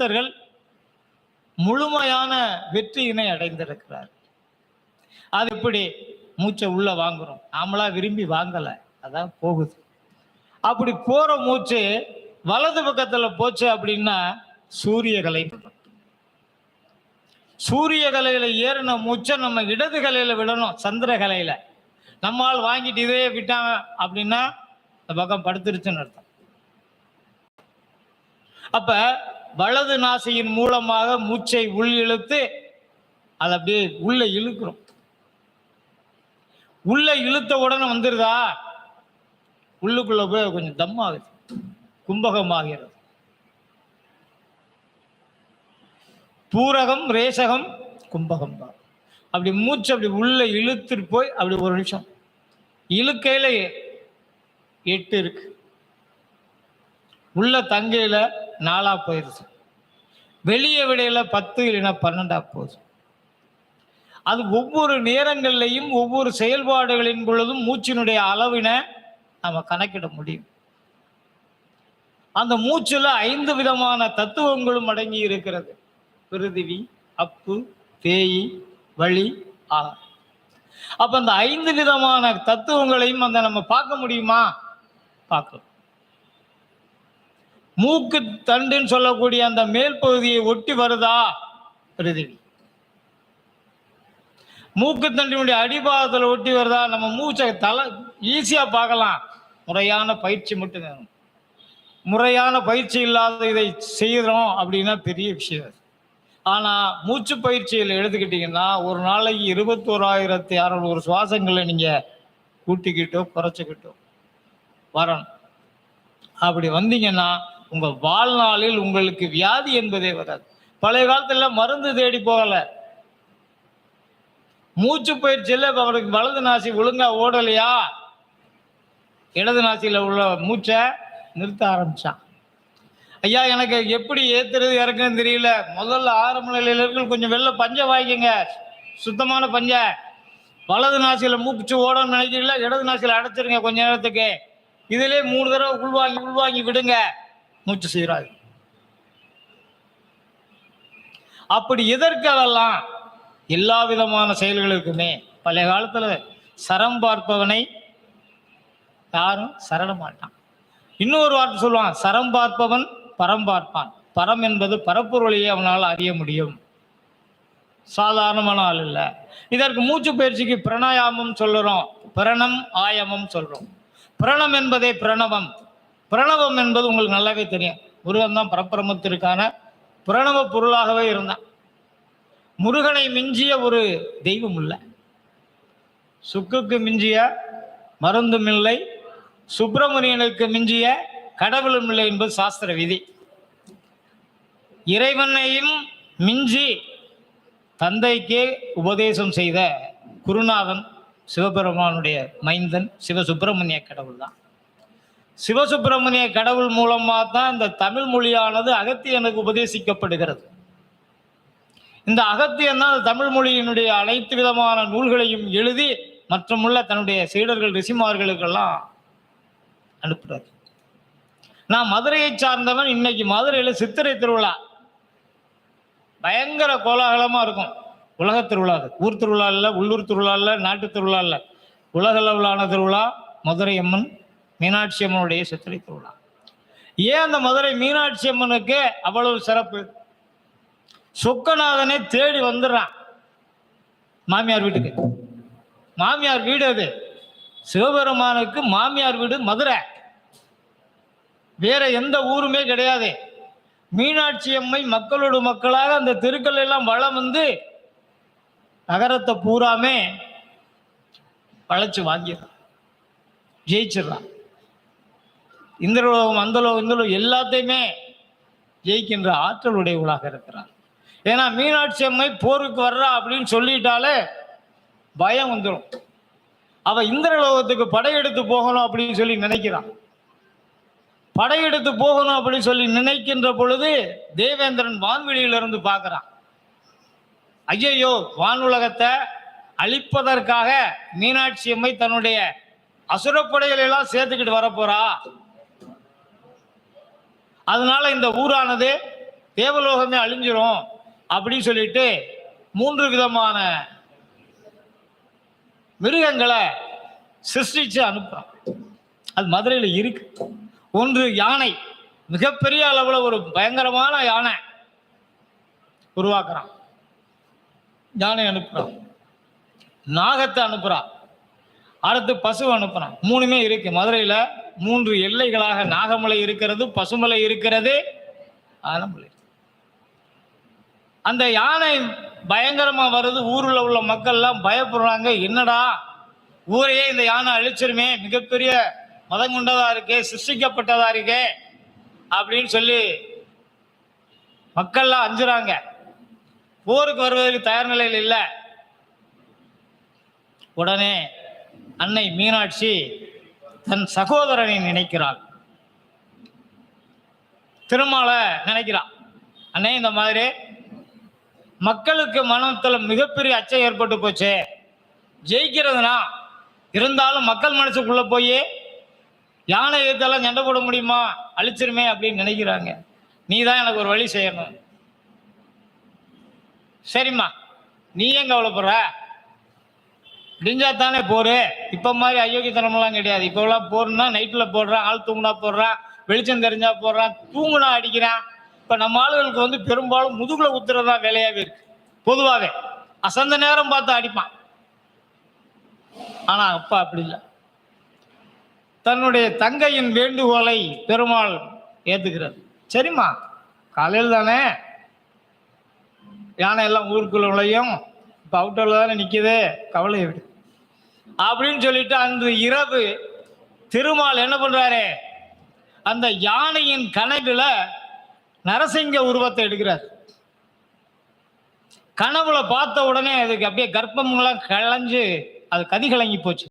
பக்தர்கள் முழுமையான வெற்றியினை அடைந்திருக்கிறார் அது எப்படி? மூச்சை உள்ள வாங்குறோம். நாமளா விரும்பி வாங்கல. அதான் போகுது. அப்படி போற மூச்சு வலது பக்கத்துல போச்சு அப்படின்னா சூரியகலை சூரிய கலையில ஏறின மூச்சை நம்ம இடது கலையில விடணும் சந்திர கலையில. நம்மால் வாங்கிட்டு இதே விட்டாங்க அப்படின்னா இந்த பக்கம் படுத்துருச்சுன்னு அர்த்தம். அப்ப வலது நாசியின் மூலமாக மூச்சை உள் இழுத்து அதை அப்படியே உள்ள இழுக்கிறோம். உள்ள இழுத்த உடனே வந்துருதா? உள்ளுக்குள்ள போய் கொஞ்சம் தம் ஆகுது. கும்பகம் கும்பகமாகிறது பூரகம் ரேசகம் கும்பகம் தான். அப்படி மூச்சு அப்படி உள்ள இழுத்துட்டு போய் அப்படி ஒரு நிமிஷம். இழுக்கையில எட்டு இருக்கு. உள்ள தங்கையில நாலா போயிருச்சு வெளியே விடையில் பத்து இல்லைன்னா பன்னெண்டா போகுது. அது ஒவ்வொரு நேரங்கள்லையும் ஒவ்வொரு செயல்பாடுகளின் பொழுதும் மூச்சினுடைய அளவினை நம்ம கணக்கிட முடியும். அந்த மூச்சில் ஐந்து விதமான தத்துவங்களும் அடங்கி இருக்கிறது. பிருதிவி அப்பு தேயி வழி ஆ. அப்போ அந்த ஐந்து விதமான தத்துவங்களையும் அந்த நம்ம பார்க்க முடியுமா? பார்க்கலாம். மூக்கு தண்டுன்னு சொல்லக்கூடிய அந்த மேல் பகுதியை ஒட்டி வருதா? பிருதிவி மூக்கு தண்டினுடைய ஒட்டி வருதா? நம்ம மூச்சை தலை ஈஸியாக பார்க்கலாம். முறையான பயிற்சி மட்டும் வேணும். முறையான பயிற்சி இல்லாத இதை செய்கிறோம் அப்படின்னா பெரிய விஷயம். ஆனால் மூச்சு பயிற்சியில் எடுத்துக்கிட்டிங்கன்னா ஒரு நாளைக்கு இருபத்தோராயிரத்தி அறநூறு சுவாசங்களை நீங்கள் கூட்டிக்கிட்டோ குறைச்சிக்கிட்டோ வரணும். அப்படி வந்தீங்கன்னா உங்கள் வாழ்நாளில் உங்களுக்கு வியாதி என்பதே வராது. பழைய காலத்துல மருந்து தேடி போகல. மூச்சு பயிற்சியில் இப்போ அவருக்கு வலது நாசி ஒழுங்கா ஓடலையா? இடது நாசியில் உள்ள மூச்சை நிறுத்த ஆரம்பிச்சான். ஐயா எனக்கு எப்படி ஏத்துறது இறக்குன்னு தெரியல. முதல்ல ஆரம்ப நிலையில இருக்கு கொஞ்சம் வெளில பஞ்ச வாங்கிக்கங்க. சுத்தமான பஞ்ச. வலது நாசியில் மூச்சு ஓடணும்னு நினைக்கிறீங்களா? இடது நாசியில் அடைச்சிருங்க கொஞ்ச நேரத்துக்கு. இதிலே மூணு தடவை உள்வாங்கி உள்வாங்கி விடுங்க. மூச்சு சீராது அப்படி எதற்கு அதெல்லாம் எல்லா விதமான செயல்களுக்குமே பழைய காலத்துல சரம் பார்ப்பவனை யாரும் சரண மாட்டான். இன்னொரு வார்த்தை சொல்லுவான் சரம் பார்ப்பவன் பரம் பார்ப்பான். பரம் என்பது பரப்பொருளையே அவனால் அறிய முடியும். சாதாரணமான ஆள் இல்லை. இதற்கு மூச்சு பயிற்சிக்கு பிரணாயாமம் சொல்லுறோம் பிரணம் ஆயமம் சொல்றோம். பிரணம் என்பதே பிரணவம். பிரணவம் என்பது உங்களுக்கு நல்லாவே தெரியும். முருகன் தான் பரப்பிரமத்திற்கான பிரணவ பொருளாகவே இருந்தான். முருகனை மிஞ்சிய ஒரு தெய்வம் இல்லை. சுக்குக்கு மிஞ்சிய மருந்தும் இல்லை. சுப்பிரமணியனுக்கு மிஞ்சிய கடவுளும் இல்லை என்பது சாஸ்திர விதி. இறைவனையும் மிஞ்சி தந்தைக்கே உபதேசம் செய்த குருநாதன் சிவபெருமானுடைய மைந்தன் சிவசுப்பிரமணிய கடவுள் தான் சிவசுப்பிரமணிய கடவுள் மூலமாக தான் இந்த தமிழ் மொழியானது அகத்தியனுக்கு உபதேசிக்கப்படுகிறது. இந்த அகத்தியன் தான் தமிழ் மொழியினுடைய அனைத்து விதமான நூல்களையும் எழுதி மற்றுமுள்ள தன்னுடைய சீடர்கள் ரிஷிமார்களுக்கெல்லாம் அனுப்புறார். நான் மதுரையை சார்ந்தவன் இன்னைக்கு மதுரையில் சித்திரை திருவிழா. பயங்கர கோலாகலமாக இருக்கும். உலக திருவிழா ஊர் திருவிழா இல்லை உள்ளூர் திருவிழா இல்லை நாட்டு திருவிழா இல்லை. உலக அளவிலான திருவிழா மதுரை அம்மன் மீனாட்சி அம்மனுடைய சித்திரை திருவிழா. ஏன் அந்த மதுரை மீனாட்சி அம்மனுக்கு அவ்வளவு சிறப்பு? சொக்கநாதனை தேடி வந்துடுறான். மாமியார் வீட்டுக்கு. மாமியார் வீடு அது. சிவபெருமானுக்கு மாமியார் வீடு மதுரை. வேற எந்த ஊருமே கிடையாது. மீனாட்சி அம்மை மக்களோடு மக்களாக அந்த தெருக்கள் எல்லாம் வளம் வந்து நகரத்தை பூராமே வளைச்சு வாங்கிடுறான். ஜெயிச்சிடுறான். இந்திரலோகம் அந்தலோகம் இந்தலோகம் எல்லாத்தையுமே ஜெயிக்கின்ற ஆற்றல் உடையவளாக இருக்கிறான் ஏன்னா மீனாட்சி அம்மை போருக்கு வர்றா அப்படின்னு சொல்லிட்டாலே பயம் வந்துடும் அவ இந்திரலோகத்துக்கு படையெடுத்து போகணும் அப்படின்னு சொல்லி நினைக்கிறான். படையெடுத்து போகணும் அப்படின்னு சொல்லி நினைக்கின்ற பொழுது தேவேந்திரன் வான்வெளியிலிருந்து பார்க்கறான். ஐயையோ வானுலகத்தை அழிப்பதற்காக மீனாட்சி அம்மை தன்னுடைய அசுரப்படைகளை எல்லாம் சேர்த்துக்கிட்டு வரப்போறா? அதனால இந்த ஊரானது தேவலோகமே அழிஞ்சிரும் அப்படின்னு சொல்லிட்டு மூன்று விதமான மிருகங்களை சிருஷ்டிச்சு அனுப்புறான் அது மதுரையில் இருக்கு. ஒன்று யானை. மிகப்பெரிய அளவில் ஒரு பயங்கரமான யானை உருவாக்குறான். யானை அனுப்புறான். நாகத்தை அனுப்புறான். அடுத்து பசு அனுப்புறான். மூணுமே இருக்கு. மதுரையில் மூன்று எல்லைகளாக நாகமலை இருக்கிறது பசுமலை இருக்கிறது ஆலமலை. அந்த யானை பயங்கரமா வருது. ஊரில் உள்ள மக்கள்லாம் பயப்படுறாங்க. என்னடா? ஊரையே இந்த யானை அழிச்சிருமே. மிகப்பெரிய மதம் கொண்டதா இருக்கே சிருஷ்டிக்கப்பட்டதா இருக்கே அப்படின்னு சொல்லி மக்கள்லாம் அஞ்சுறாங்க. போருக்கு வருவதற்கு தயார் நிலையில் இல்லை. உடனே அன்னை மீனாட்சி தன் சகோதரனை நினைக்கிறாள். திருமாலை நினைக்கிறான் அண்ணே இந்த மாதிரி மக்களுக்கு மனத்தில் மிகப்பெரிய அச்சம் ஏற்பட்டு போச்சு. ஜெயிக்கிறதுனா இருந்தாலும் மக்கள் மனசுக்குள்ள போய் யானை இதெல்லாம் சண்டை போட முடியுமா? அழிச்சிருமே அப்படின்னு நினைக்கிறாங்க. நீ தான் எனக்கு ஒரு வழி செய்யணும். சரிம்மா நீ ஏன் கவலைப்படுற? விடிஞ்சா தானே போரு? இப்போ மாதிரி அயோக்கியத்தனமெல்லாம் கிடையாது. இப்போலாம் போர்னா நைட்டில் போடுறான் ஆள் தூங்குனா போடுறான் வெளிச்சம் தெரிஞ்சா போடுறான் தூங்குனா அடிக்கிறான் இப்போ நம்ம ஆளுகளுக்கு வந்து பெரும்பாலும் முதுகுல குத்துறதா வேலையாகவே இருக்கு. பொதுவாகவே அசந்த நேரம் பார்த்து அடிப்பான். ஆனால் அப்பா அப்படி இல்லை. தன்னுடைய தங்கையின் வேண்டுகோளை பெருமாள் ஏற்றுக்கிறது சரிம்மா காலையில் தானே? யானை எல்லாம் ஊருக்குள்ள நுழையும். இப்போ அவுட்டரில் தானே நிற்கிது கவலை எப்படி அப்படின்னு சொல்லிட்டு அன்று இரவு திருமால் என்ன பண்றாரு? அந்த யானையின் கனவுல நரசிங்க உருவத்தை எடுக்கிறார். கனவுல பார்த்த உடனே அதுக்கு அப்படியே கர்ப்பம்லாம் களைஞ்சு அது கதி கலங்கி போச்சு.